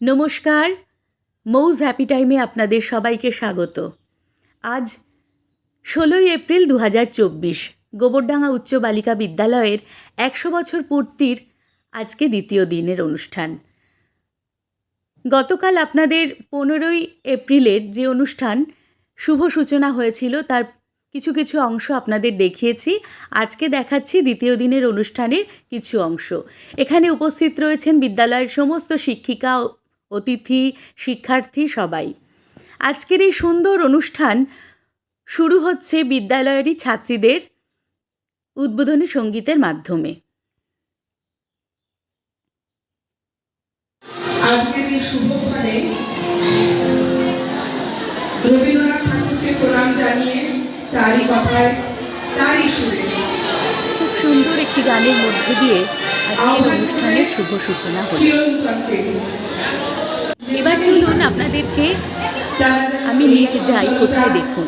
নমস্কার, মৌজ হ্যাপি টাইমে আপনাদের সবাইকে স্বাগত। আজ ষোলোই এপ্রিল দু হাজার চব্বিশ, গোবরডাঙ্গা উচ্চ বালিকা বিদ্যালয়ের একশো বছর পূর্তির আজকে দ্বিতীয় দিনের অনুষ্ঠান। গতকাল আপনাদের পনেরোই এপ্রিলের যে অনুষ্ঠান, শুভ সূচনা হয়েছিল, তার কিছু কিছু অংশ আপনাদের দেখিয়েছি। আজকে দেখাচ্ছি দ্বিতীয় দিনের অনুষ্ঠানের কিছু অংশ। এখানে উপস্থিত রয়েছেন বিদ্যালয়ের সমস্ত শিক্ষিকা অতিথি শিক্ষার্থী সবাই। আজকের এই সুন্দর অনুষ্ঠান শুরু হচ্ছে বিদ্যালয়েরই ছাত্রীদের উদ্বোধনী সঙ্গীতের মাধ্যমে। আজকের এই শুভক্ষণে রবীন্দ্রনাথ ঠাকুরকে প্রণাম জানিয়ে তারই কথায় তারই সুরে খুব সুন্দর একটি গানের মধ্য দিয়ে আজকের অনুষ্ঠানের শুভ সূচনা হলো। এবার চলুন আপনাদেরকে আমি নিয়ে যাই কোথায় দেখুন।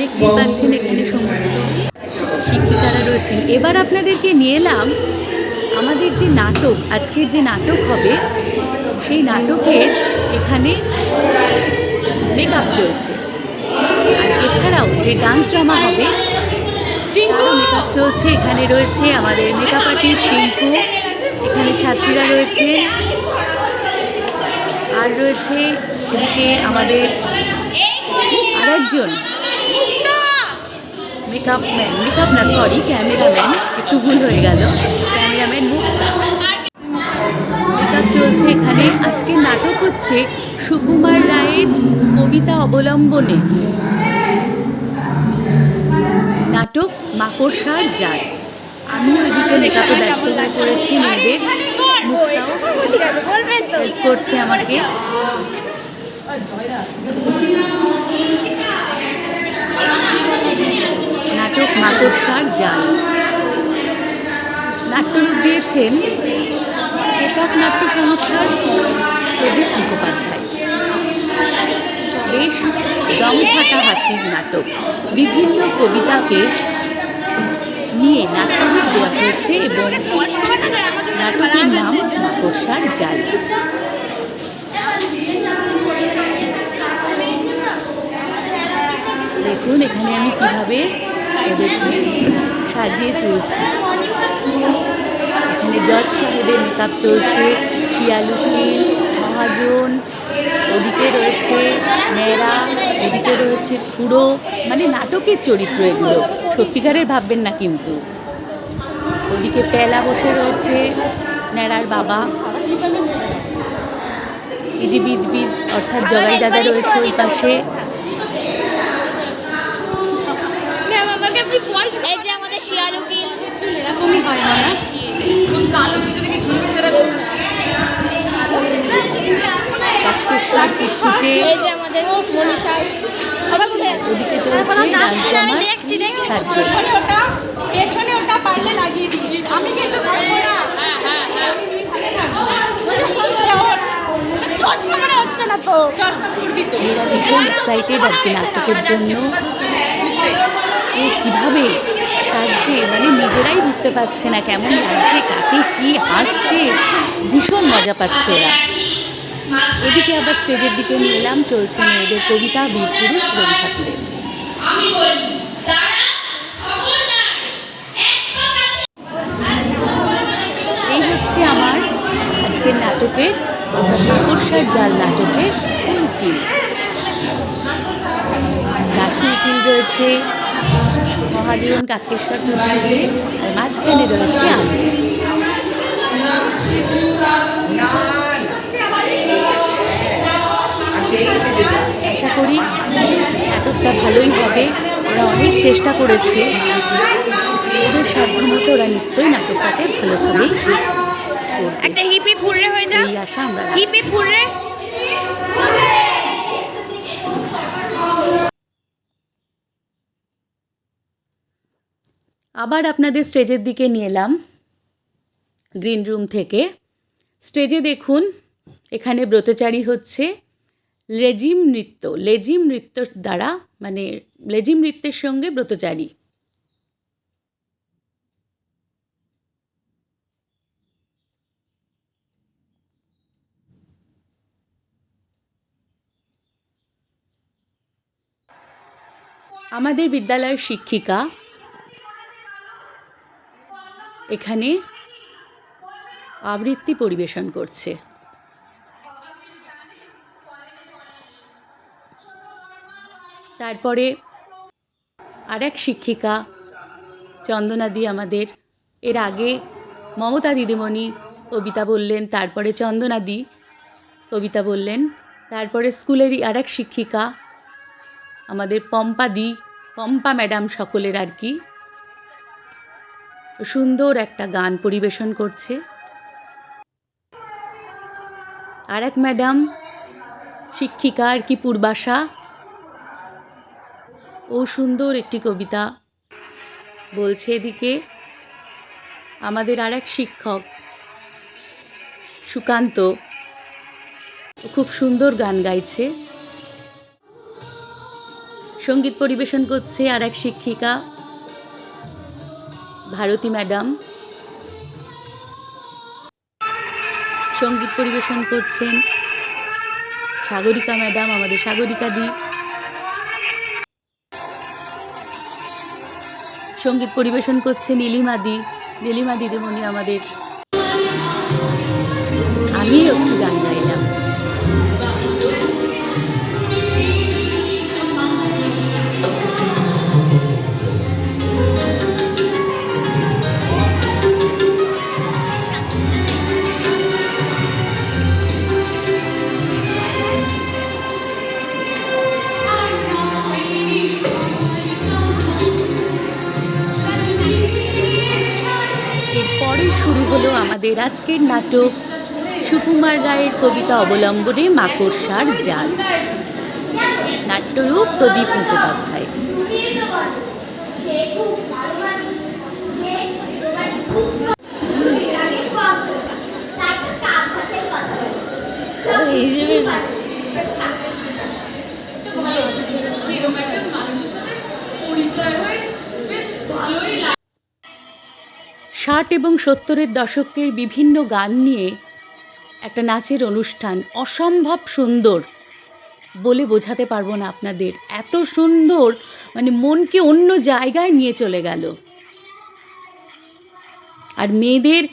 দেখতে পাচ্ছেন এখানে সমস্ত শিক্ষিকারা রয়েছেন। এবার আপনাদেরকে নিয়ে এলাম আমাদের যে নাটক আজকের যে নাটক হবে সেই নাটকের এখানে মেকআপ চলছে। আর এছাড়াও যে ডান্স ড্রামা হবে টিঙ্কু মেকআপ চলছে। এখানে রয়েছে আমাদের মেকআপ আর্টিস্ট টিঙ্কু। এখানে ছাত্রীরা রয়েছে। আর রয়েছে এদিকে আমাদের আরেকজন মেকআপ ম্যান মেকআপ না সরি ক্যামেরাম্যান একটু ভুল হয়ে গেল। ক্যামেরাম্যান মুখ মেকআপ চলছে এখানে। আজকে নাটক হচ্ছে সুকুমার রায়ের কবিতা অবলম্বনে। নাটক মাকড়সার জাল আমিও এদিকে মেকআপে ব্যস্ত হয়ে পড়েছি, মেয়েদের মুখটাও। হেল্প করছে আমাকে। নাটক মাকড়সার জাল। নাট্যরূপ দিয়েছেন চেতক নাট্য সংস্থার প্রদীপ মুখোপাধ্যায়। বেশ দম ফাটা হাসির নাটক। বিভিন্ন কবিতাকে নিয়ে নাট্যরূপ দেওয়া হয়েছে এবং মাকড়সার জাল। দেখুন, এখানে আমি কীভাবে সাজিয়ে তুলছি। এখানে জজ সাহেবের মেকআপ চলছে শিয়ালু উকিল মহাজন, ওদিকে রয়েছে ন্যাড়া ওদিকে রয়েছে খুড়ো। মানে নাটকের চরিত্র এগুলো। সত্যিকারের ভাববেন না কিন্তু। ওদিকে পেলা বসে রয়েছে ন্যাড়ার বাবা। এই যে বীজ বীজ অর্থাৎ জগাই দাদা রয়েছে ওই পাশে। এই যে আমাদের শিয়াল উকিল এরকমই হয় না। কুচকুচে এই যে আমাদের আবার ওদিকে চলছে পেছনে ওটা পারলে লাগিয়ে দিস আমি কিন্তু থাকব না। ভীষণ এক্সাইটেড আজকে নাটকের জন্য। ও কীভাবে সাজছে মানে নিজেরাই বুঝতে পারছে না কেমন লাগছে কাকে কি হাসছে। ভীষণ মজা পাচ্ছে ওরা এদিকে আবার স্টেজের দিকে নিয়ে এলাম চলছে মেয়েদের কবিতা বীর পুরুষ রবি ঠাকুরের। এই হচ্ছে আমার আজকের নাটকের মাকড়সার জাল নাটকের ফুল টিম রাখি উকিল রয়েছে মহাজীবন কাকেশ্বর রয়েছে আর মাঝখানে রয়েছে আমি। আশা করি নাটকটা ভালোই হবে। ওরা অনেক চেষ্টা করেছে। ওদের সাধ্যমতো ওরা নিশ্চয়ই নাটকটাকে করবে একটা হিপি ফুররে হয়ে যা এই আশা আমরা হিপি। ফুররে। আবার আপনাদের স্টেজের দিকে নিয়ে এলাম। গ্রিন রুম থেকে। স্টেজে দেখুন এখানে ব্রতচারী হচ্ছে। লেজিম নৃত্য, লেজিম নৃত্যর দ্বারা মানে লেজিম নৃত্যের সঙ্গে ব্রতচারী। আমাদের বিদ্যালয়ের শিক্ষিকা এখানে আবৃত্তি পরিবেশন করছে। তারপরে আর এক শিক্ষিকা চন্দনাদি আমাদের। এর আগে মমতা দিদিমণি কবিতা বললেন, তারপরে চন্দনাদি কবিতা বললেন, তারপরে স্কুলেরই আর এক শিক্ষিকা, আমাদের পম্পা দি, পম্পা ম্যাডাম সকলের আর কি। সুন্দর একটা গান পরিবেশন করছে। আর এক ম্যাডাম, শিক্ষিকা আর কি পূর্বাশা ও সুন্দর একটি কবিতা। বলছে এদিকে, আমাদের আর এক শিক্ষক, সুকান্ত। খুব সুন্দর গান গাইছে। সংগীত পরিবেশন করছে আর এক শিক্ষিকা, ভারতী ম্যাডাম। সংগীত পরিবেশন করছেন সাগরিকা ম্যাডাম, আমাদের সাগরিকা দি। সংগীত পরিবেশন করছে নীলিমা দি। নীলিমা দিদিমণি আমাদের। আমি একটু গান আমাদের আজকের নাটক সুকুমার রায়ের কবিতা অবলম্বনে মাকড়সার জাল। নাট্যরূপ প্রদীপ মুখোপাধ্যায়। ষাট এবং সত্তরের দশকের বিভিন্ন গান নিয়ে একটা নাচের অনুষ্ঠান, অসম্ভব সুন্দর বলে বোঝাতে পারব না আপনাদের। এত সুন্দর মানে মনকে অন্য জায়গায় নিয়ে চলে গেল। আর মেয়েদের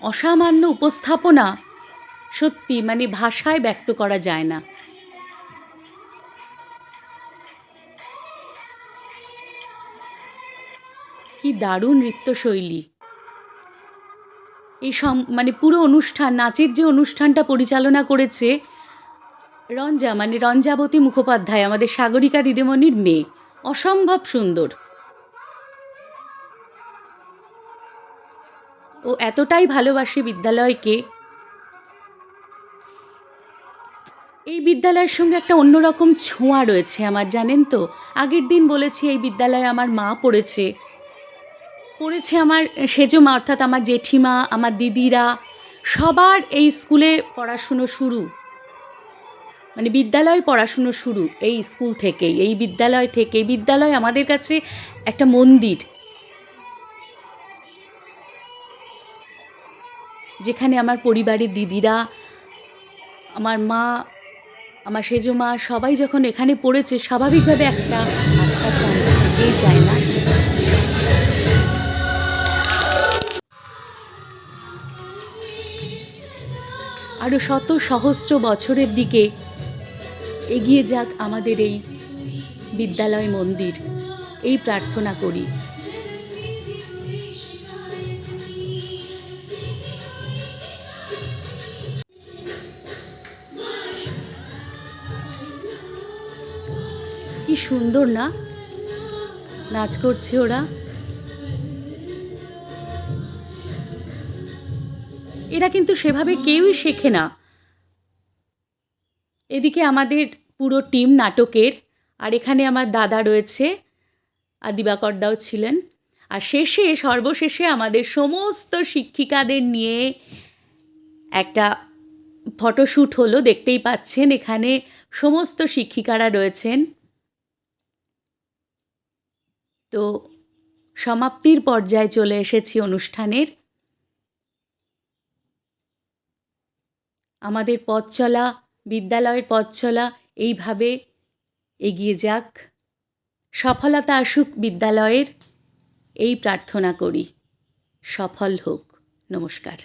অসামান্য উপস্থাপনা সত্যি মানে ভাষায় ব্যক্ত করা যায় না। কি দারুণ নৃত্যশৈলী। এই সম মানে পুরো অনুষ্ঠান, নাচের যে অনুষ্ঠানটা পরিচালনা করেছে রঞ্জা মানে রঞ্জাবতী মুখোপাধ্যায়, আমাদের সাগরিকা দিদিমণির মেয়ে। অসম্ভব সুন্দর। ও এতটাই ভালোবাসে বিদ্যালয়কে। এই বিদ্যালয়ের সঙ্গে একটা অন্যরকম ছোঁয়া রয়েছে আমার, জানেন তো? আগের দিন বলেছি, এই বিদ্যালয়ে আমার মা পড়েছে। পড়েছে আমার সেজো মা অর্থাৎ আমার জেঠিমা, আমার দিদিরা, সবার এই স্কুলে পড়াশুনো শুরু। মানে বিদ্যালয় পড়াশুনো শুরু এই স্কুল থেকেই, এই বিদ্যালয় থেকে বিদ্যালয় আমাদের কাছে একটা মন্দির। যেখানে আমার পরিবারের দিদিরা, আমার মা, আমার সেজো মা সবাই যখন এখানে পড়েছে, স্বাভাবিকভাবে একটা আত্মার যায় না। আরও শত সহস্র বছরের দিকে এগিয়ে যাক আমাদের এই বিদ্যালয় মন্দির। এই প্রার্থনা করি। কি সুন্দর না? নাচ করছে ওরা। এরা কিন্তু সেভাবে কেউই শেখে না। এদিকে আমাদের পুরো টিম নাটকের, আর এখানে আমার দাদা রয়েছে, আর দিবাকরদাও ছিলেন। আর শেষে, সর্বশেষে আমাদের সমস্ত শিক্ষিকাদের নিয়ে একটা ফটোশ্যুট হলো, দেখতেই পাচ্ছেন এখানে সমস্ত শিক্ষিকারা রয়েছেন। তো সমাপ্তির পর্যায়ে চলে এসেছি অনুষ্ঠানের। আমাদের পথ চলা, বিদ্যালয়ের পথ চলা, এইভাবে এগিয়ে যাক। সফলতা আসুক বিদ্যালয়ের, এই প্রার্থনা করি। সফল হোক। নমস্কার।